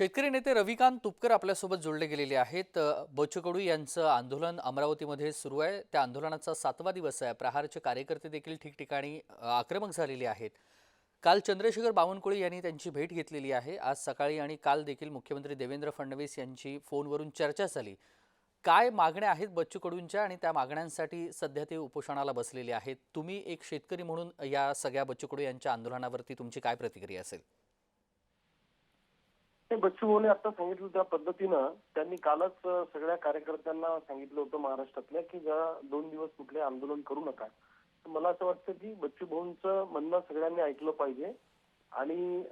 शेतकरी नेते रविकांत तुपकर आपल्यासोबत जोडले गेलेले आहेत. बचकडू बच्चू कडू यांचं आंदोलन अमरावतीमध्ये सुरू आहे. त्या आंदोलनाचा सातवा दिवस आहे. प्रहारचे कार्यकर्ते देखील ठिकठिकाणी आक्रमक झालेले आहेत. काल चंद्रशेखर बावनकुळे यांनी त्यांची भेट घेतलेली आहे. आज सकाळी आणि काल देखील मुख्यमंत्री देवेंद्र फडणवीस यांची फोनवरून चर्चा झाली. काय मागण्या आहेत बच्चू कडूंच्या आणि त्या मागण्यांसाठी सध्या ते उपोषणाला बसलेले आहेत? तुम्ही एक शेतकरी म्हणून या सगळ्या बच्चू कडू यांच्या आंदोलनावरती तुमची काय प्रतिक्रिया असेल? बच्चू भाऊने आता सांगितलं त्या पद्धतीनं त्यांनी कालच सगळ्या कार्यकर्त्यांना सांगितलं होतं महाराष्ट्रातल्या की जरा दोन दिवस कुठले आंदोलन करू नका. तर मला असं वाटतं की बच्चू भाऊंचं म्हणणं सगळ्यांनी ऐकलं पाहिजे. आणि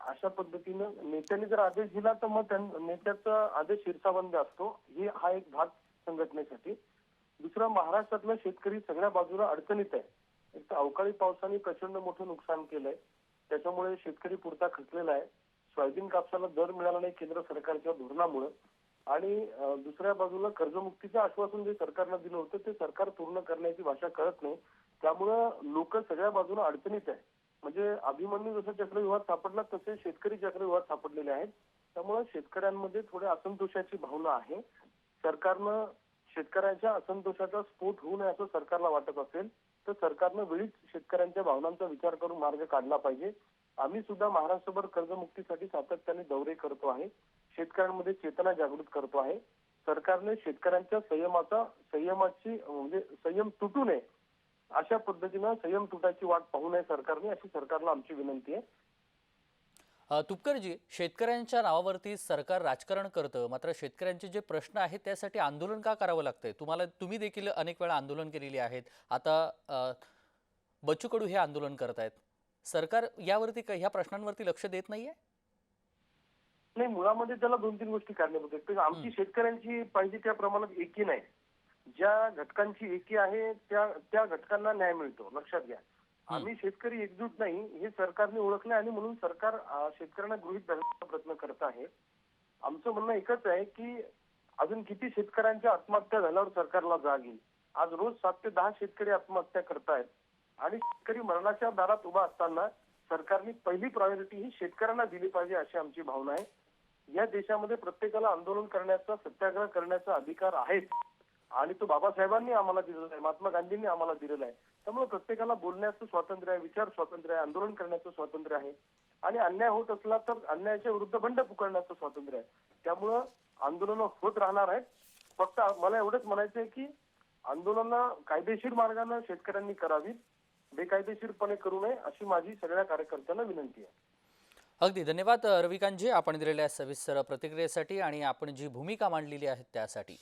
अशा पद्धतीनं नेत्यांनी जर आदेश दिला तर मग त्यां- नेत्याचा आदेश शिरसाबंद असतो. हे हा एक भाग संघटनेसाठी. दुसरा महाराष्ट्रातला शेतकरी सगळ्या बाजूला अडचणीत आहे. एक तर अवकाळी पावसाने प्रचंड मोठं नुकसान केलंय. त्याच्यामुळे शेतकरी पुरता खचलेला आहे. सोयाबीन कापसाला दर मिळाला नाही केंद्र सरकारच्या धोरणामुळे. आणि दुसऱ्या बाजूला कर्जमुक्तीचं आश्वासन जे सरकारनं दिलं होतं ते सरकार पूर्ण करण्याची भाषा कळत नाही. त्यामुळं लोक सगळ्या बाजूला अडचणीत आहे म्हणजे अभिमन्यू जसं चक्रव्यूहात सापडला तसे शेतकरी चक्रव्यूहात सापडलेले आहेत. त्यामुळे शेतकऱ्यांमध्ये थोड्या असंतोषाची भावना आहे. सरकारनं शेतकऱ्यांच्या असंतोषाचा स्फोट होऊ नये असं सरकारला वाटत असेल तर सरकारनं वेळीच शेतकऱ्यांच्या भावनांचा विचार करून मार्ग काढला पाहिजे. आम्ही सुद्धा महाराष्ट्रभर कर्जमुक्तीसाठी सातत्याने दौरे करतो आहे. शेतकऱ्यांमध्ये चेतना जागृत करतो आहे. सरकारने शेतकऱ्यांच्या संयमाचा संयमाची म्हणजे संयम तुटू नये अशा पद्धतीनं संयम तुटायची वाट पाहू नये सरकारने अशी सरकारला आमची विनंती आहे. तुपकरजी शेतकऱ्यांच्या नावावरती सरकार राजकारण करतं मात्र शेतकऱ्यांचे जे प्रश्न आहेत त्यासाठी आंदोलन का करावं लागतंय? तुम्हाला तुम्ही देखील अनेक वेळा आंदोलन केलेली आहेत. आता अ, बच्चू कडू हे आंदोलन करतायत. सरकार यावरती ह्या प्रश्नांवरती लक्ष देत नाहीये? नाही मुळामध्ये त्याला दोन तीन गोष्टी कारणीभूत आहेत आमची शेतकऱ्यांची पाहिजे त्या प्रमाणात एकी नाही. ज्या घटकांची एकी आहे त्या त्या घटकांना न्याय मिळतो लक्षात घ्या. आम्ही शेतकरी एकजूट नाही हे सरकारने ओळखले आणि म्हणून सरकार शेतकऱ्यांना गृहीत धरण्याचा प्रयत्न करत आहे. आमचं म्हणणं एकच आहे की अजून किती शेतकऱ्यांच्या आत्महत्या झाल्यावर सरकारला जाग येईल? आज रोज सात ते दहा शेतकरी आत्महत्या करतायत. आणि शेतकरी मरणाच्या दारात उभा असताना सरकारने पहिली प्रायोरिटी ही शेतकऱ्यांना दिली पाहिजे अशी आमची भावना आहे. या देशामध्ये प्रत्येकाला आंदोलन करण्याचा सत्याग्रह करण्याचा अधिकार आहे आणि तो बाबासाहेबांनी आम्हाला दिलेला आहे महात्मा गांधींनी आम्हाला दिलेला आहे. त्यामुळे प्रत्येकाला बोलण्याचं स्वातंत्र्य आहे विचार स्वातंत्र्य आहे आंदोलन करण्याचं स्वातंत्र्य आहे. आणि अन्याय होत असला तर अन्यायाच्या विरुद्ध बंड पुकारण्याचं स्वातंत्र्य आहे. त्यामुळं आंदोलनं होत राहणार आहेत. फक्त मला एवढंच म्हणायचं आहे की आंदोलनं कायदेशीर मार्गाने शेतकऱ्यांनी करावीत. बेकायदेशीरपणे करू नये अशी माझी सगळ्या कार्यकर्त्यांना विनंती आहे. अगदी. धन्यवाद रविकांतजी. आपण दिलेल्या सविस्तर प्रतिक्रियेसाठी आणि आपण जी भूमिका मांडलेली आहे त्यासाठी.